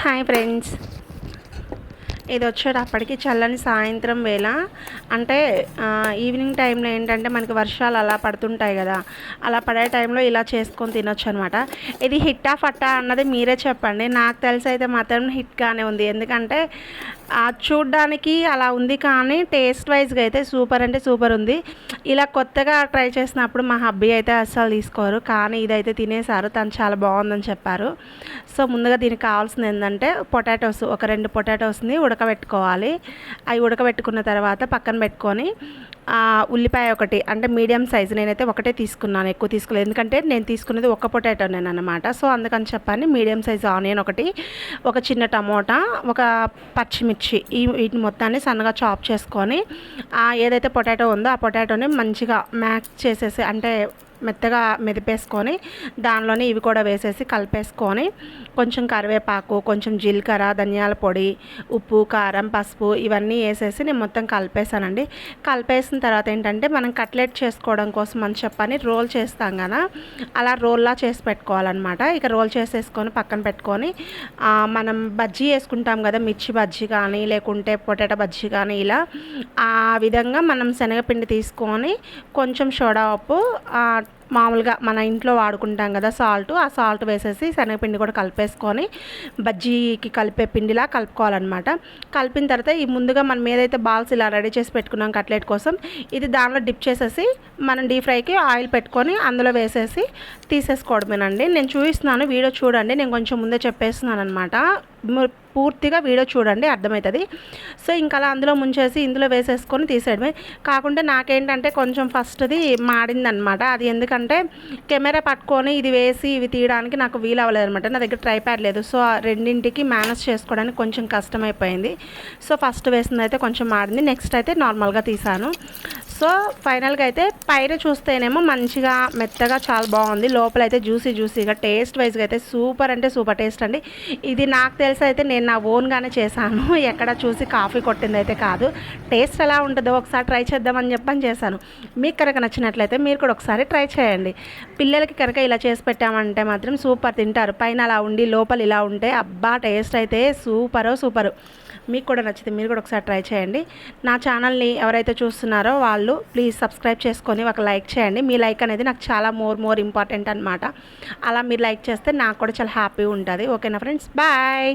Hi friends. ఇది వచ్చేటప్పటికి చల్లని సాయంత్రం వేళ. అంటే ఈవినింగ్ టైంలో ఏంటంటే మనకి వర్షాలు అలా పడుతుంటాయి కదా. అలా పడే టైంలో ఇలా చేసుకొని తినొచ్చు అనమాట ఇది హిట్టా ఫట్టా అన్నది మీరే చెప్పండి. నాకు తెలిసి అయితే మాత్రం హిట్గానే ఉంది. ఎందుకంటే అది చూడ్డానికి అలా ఉంది కానీ టేస్ట్ వైజ్గా అయితే సూపర్ అంటే సూపర్ ఉంది. ఇలా కొత్తగా ట్రై చేసినప్పుడు మా హబ్బీ అయితే అస్సలు తీసుకోరు కానీ ఇదైతే తినేసారు. తను చాలా బాగుందని చెప్పారు. సో ముందుగా దీనికి కావాల్సింది ఏంటంటే పొటాటోస్ ఒక రెండు పొటాటోస్ని ఉడకబెట్టుకోవాలి. అవి ఉడకబెట్టుకున్న తర్వాత పక్కన పెట్టుకొని ఉల్లిపాయ ఒకటి అంటే మీడియం సైజు నేనైతే ఒకటే తీసుకున్నాను ఎక్కువ తీసుకోలేదు. ఎందుకంటే నేను తీసుకున్నది ఒక్క పొటాటో నేను అనమాట సో అందుకని చెప్పాను మీడియం సైజ్ ఆనియన్ ఒకటి ఒక చిన్న టమోటా ఒక పచ్చిమిర్చి ఈ వీటిని మొత్తాన్ని సన్నగా చాప్ చేసుకొని ఏదైతే పొటాటో ఉందో ఆ పొటాటోని మంచిగా మ్యాక్స్ చేసేసి అంటే మెత్తగా మెదిపేసుకొని దానిలోనే ఇవి కూడా వేసేసి కలిపేసుకొని కొంచెం కరివేపాకు కొంచెం జీలకర్ర ధనియాల పొడి ఉప్పు కారం పసుపు ఇవన్నీ వేసేసి నేను మొత్తం కలిపేసానండి కలిపేసిన తర్వాత ఏంటంటే మనం కట్లెట్ చేసుకోవడం కోసం అని చెప్పని రోల్ చేస్తాం కదా అలా రోల్లా చేసి పెట్టుకోవాలన్నమాట. ఇక రోల్ చేసేసుకొని పక్కన పెట్టుకొని మనం బజ్జీ వేసుకుంటాం కదా మిర్చి బజ్జీ కానీ లేకుంటే పొటాటో బజ్జీ కానీ ఇలా ఆ విధంగా మనం శనగపిండి తీసుకొని కొంచెం సోడా ఉప్పు మామూలుగా మన ఇంట్లో వాడుకుంటాం కదా సాల్ట్ ఆ సాల్ట్ వేసేసి శనగపిండి కూడా కలిపేసుకొని బజ్జీకి కలిపే పిండిలా కలుపుకోవాలన్నమాట. కలిపిన తర్వాత ఈ ముందుగా మనం ఏదైతే బాల్స్ ఇలా రెడీ చేసి పెట్టుకున్నాం కట్లెట్ కోసం ఇది దానిలో డిప్ చేసేసి మనం డీప్ ఫ్రైకి ఆయిల్ పెట్టుకొని అందులో వేసేసి తీసేసుకోవడమేనండి. నేను చూపిస్తున్నాను వీడియో చూడండి నేను కొంచెం ముందే చెప్పేస్తున్నాను అనమాట పూర్తిగా వీడియో చూడండి అర్థమవుతుంది సో ఇంకా అలా అందులో ముంచేసి ఇందులో వేసేసుకొని తీసేయడమే. కాకుంటే నాకేంటంటే కొంచెం ఫస్ట్ది మాడిందనమాట. అది ఎందుకంటే కెమెరా పట్టుకొని ఇది వేసి ఇవి తీయడానికి నాకు వీలు అవ్వలేదనమాట నా దగ్గర ట్రైప్యాడ్ లేదు. సో ఆ రెండింటికి మేనేజ్ చేసుకోవడానికి కొంచెం కష్టమైపోయింది. సో ఫస్ట్ వేసింది అయితే కొంచెం మాడింది. నెక్స్ట్ అయితే నార్మల్గా తీసాను. సో ఫైనల్గా అయితే పైన చూస్తేనేమో మంచిగా మెత్తగా చాలా బాగుంది. లోపల అయితే జ్యూసీ జ్యూసీగా టేస్ట్ వైజ్గా అయితే సూపర్ అంటే సూపర్ టేస్ట్ అండి. ఇది నాకు తెలిసి అయితే నేను నా ఓన్గానే చేశాను. ఎక్కడ చూసి కాఫీ కొట్టింది అయితే కాదు. టేస్ట్ ఎలా ఉంటుందో ఒకసారి ట్రై చేద్దామని చెప్పని చేశాను. మీకు కనుక నచ్చినట్లయితే మీరు కూడా ఒకసారి ట్రై చేయండి. పిల్లలకి కనుక ఇలా చేసి పెట్టామంటే మాత్రం సూపర్ తింటారు. పైన అలా ఉండి లోపల ఇలా ఉంటే అబ్బా టేస్ట్ అయితే సూపరో సూపరు. మీకు కూడా నచ్చితే మీరు కూడా ఒకసారి ట్రై చేయండి. నా ఛానల్ని ఎవరైతే చూస్తున్నారో వాళ్ళు వాళ్ళు ప్లీజ్ సబ్స్క్రైబ్ చేసుకొని ఒక లైక్ చేయండి. మీ లైక్ అనేది నాకు చాలా మోర్ మోర్ ఇంపార్టెంట్ అనమాట అలా మీరు లైక్ చేస్తే నాకు కూడా చాలా హ్యాపీ ఉంటుంది. ఓకేనా ఫ్రెండ్స్ బాయ్